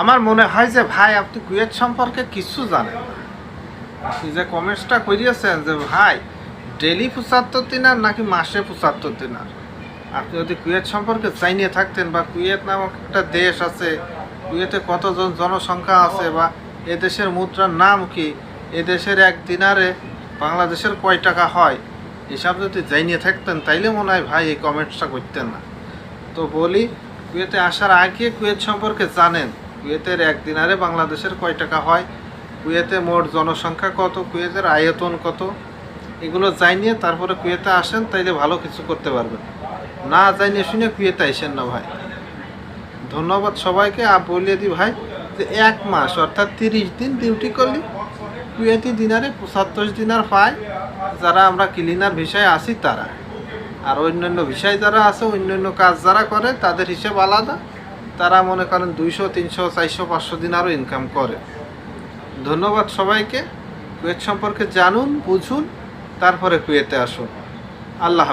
আমার মনে হয় যে ভাই, আপনি কুয়েত সম্পর্কে কিছু জানেন আপনি যে কমেন্টসটা করিয়েছেন যে ভাই ডেলি পঁচাত্তর দিনার নাকি মাসে পঁচাত্তর দিনার? আপনি যদি কুয়েত সম্পর্কে জানিয়ে থাকতেন বা কুয়েত নামক একটা দেশ আছে, কুয়েতে কতজন জনসংখ্যা আছে বা এ দেশের মুদ্রার নাম কি, এ দেশের এক দিনারে বাংলাদেশের কয় টাকা হয়, এসব যদি জানিয়ে থাকতেন তাইলে মনে হয় ভাই এই কমেন্টসটা করতেন না। তো বলি, কুয়েতে আসার আগে কুয়েত সম্পর্কে জানেন। কুয়েতের এক দিনারে বাংলাদেশের কয় টাকা হয়? কুয়েতে মোট জনসংখ্যা কত? কুয়েতের আয়তন কত? এগুলো জানিয়ে তারপরে কুয়েতে আসেন, তাইলে ভালো কিছু করতে পারবেন। না জানিয়ে শুনে কুয়েতে আইসেন না ভাই। ধন্যবাদ সবাইকে। আর বলিয়ে দিই ভাই, যে এক মাস, অর্থাৎ তিরিশ দিন ডিউটি করলি, কুয়েতি দিনারে পঁচাত্তর দিনার পায়। যারা আমরা ক্লিনার ভিসায় আসি তারা। আর অন্যান্য বিষয় যারা আছে, অন্যান্য কাজ যারা করে, তাদের হিসেব আলাদা। তারা মনে করেন দুইশো, তিনশো, চারশো, পাঁচশো দিন আরও ইনকাম করে। ধন্যবাদ সবাইকে। কুয়েত সম্পর্কে জানুন, বুঝুন, তারপরে কুয়েতে আসুন। আল্লাহ